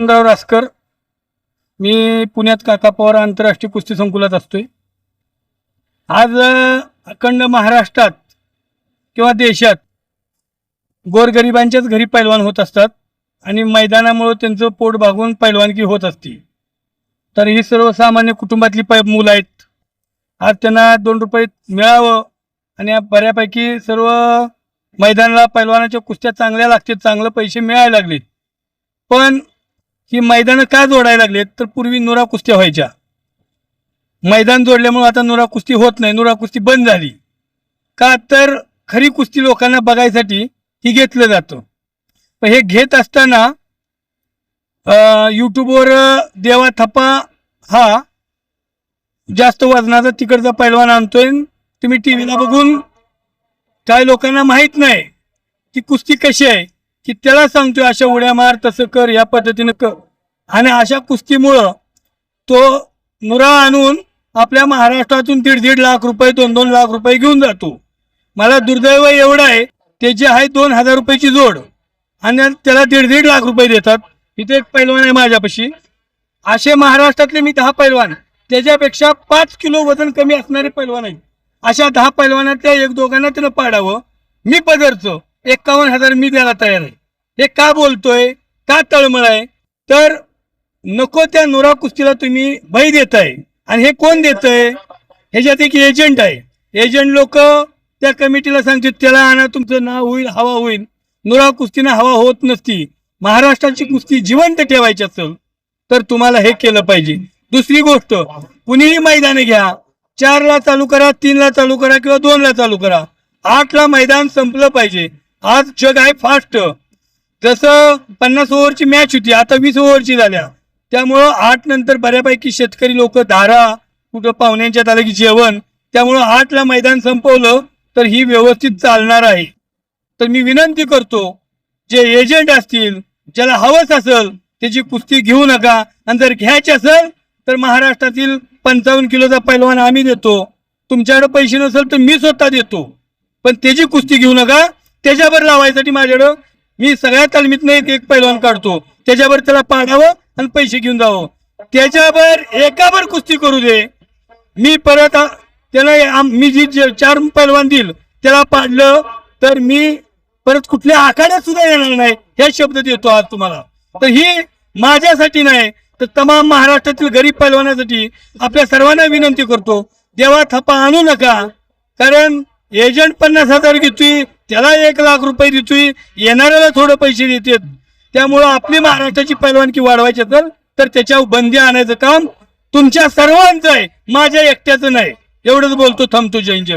राव रासकर मी पुण्यात काका पवार आंतरराष्ट्रीय कुस्ती संकुलात असतोय. आज अखंड महाराष्ट्रात किंवा देशात गोरगरिबांच्याच घरी पैलवान होत असतात आणि मैदानामुळं त्यांचं पोट भागून पैलवानकी होत असते. तर ही सर्वसामान्य कुटुंबातली पै मुलं आहेत. आज त्यांना दोन रुपये मिळावं आणि बऱ्यापैकी सर्व मैदानाला पैलवानाच्या कुस्त्या चांगल्या लागतात चांगले पैसे मिळायला लागलेत. पण ही मैदानं का जोडायला लागलेत तर पूर्वी नुरा कुस्त्या व्हायच्या. मैदान जोडल्यामुळे आता नुरा कुस्ती होत नाही नुरा कुस्ती बंद झाली. का तर खरी कुस्ती लोकांना बघायसाठी ही घेतलं जातं. पण हे घेत असताना यूट्यूबवर देवा थप्पा हा जास्त वजनाचा तिकडचा पैलवान आणतोय. तुम्ही टी व्हीला बघून काय लोकांना माहीत नाही ती कुस्ती कशी आहे. की त्याला सांगतोय अशा उड्या मार तसं कर या पद्धतीनं कर. आणि अशा कुस्तीमुळं तो नुरा आणून आपल्या महाराष्ट्रातून दीड दीड लाख रुपये दोन दोन लाख रुपये घेऊन जातो. मला दुर्दैव एवढं आहे त्याची आहे दोन हजार रुपयाची जोड. आणि त्याला दीड दीड लाख रुपये देतात. इथे एक पैलवान आहे माझ्यापाशी. असे महाराष्ट्रातले मी दहा पैलवान. त्याच्यापेक्षा पाच किलो वजन कमी असणारे पैलवान आहेत. अशा दहा पैलवानातल्या एक दोघांना त्यानं पाडावं. मी पदरचं. एक्कावन्न हजार मी द्यायला तयार आहे. हे का बोलतोय? का तळमळ आहे? तर नको त्या नुरा कुस्तीला तुम्ही भय देताय. आणि हे कोण देतय? ह्याच्यात एक एजंट आहे. एजंट लोक त्या कमिटीला सांगतात त्याला आणा तुमचं नाव होईल हवा होईल. नुरा कुस्तीनं हवा होत नसती. महाराष्ट्राची कुस्ती जिवंत ठेवायची असेल तर तुम्हाला हे केलं पाहिजे. दुसरी गोष्ट कुणीही मैदान घ्या. चारला चालू करा तीनला चालू करा किंवा दोनला चालू करा. आठला मैदान संपलं पाहिजे. आज जग आहे फास्ट. जसं पन्नास ओव्हरची मॅच होती आता वीस ओव्हरची झाल्या. त्यामुळं आठ नंतर बऱ्यापैकी शेतकरी लोक धारा कुठं पाहुण्यांच्यात आलं की जेवण त्यामुळं आठला मैदान संपवलं तर ही व्यवस्थित चालणार आहे. तर मी विनंती करतो जे एजंट असतील ज्याला हवंच असेल त्याची कुस्ती घेऊ नका. आणि जर घ्यायची असेल तर महाराष्ट्रातील पंचावन्न किलोचा पैलवान आम्ही देतो. तुमच्याकडे पैसे नसेल तर मी स्वतः देतो. पण त्याची कुस्ती घेऊ नका. त्याच्यावर लावायसाठी माझ्याकडं मी सगळ्या तालमीतनं एक एक पैलवान काढतो. त्याच्यावर त्याला पाडावं आणि पैसे घेऊन जावं. त्याच्यावर एकावर कुस्ती करू दे. मी परत त्याला मी जी चार पैलवान देईल त्याला पाडलं तर मी परत कुठल्या आखाड्यात सुद्धा येणार नाही. हे शब्द देतो आज तुम्हाला. तर ही माझ्यासाठी नाही तर तमाम महाराष्ट्रातील गरीब पैलवानासाठी आपल्या सर्वांना विनंती करतो. देवा थपा आणू नका. कारण एजंट पन्नास हजार घेतोय त्याला एक लाख रुपये देतोय. येणाऱ्याला थोडं पैसे देतात. त्यामुळं आपली महाराष्ट्राची पैलवानकी वाढवायची तर तर त्याच्यावर बंदी आणायचं काम तुमच्या सर्वांचं आहे. माझ्या एकट्याचं नाही. एवढंच बोलतो. थांबतो. जैन जय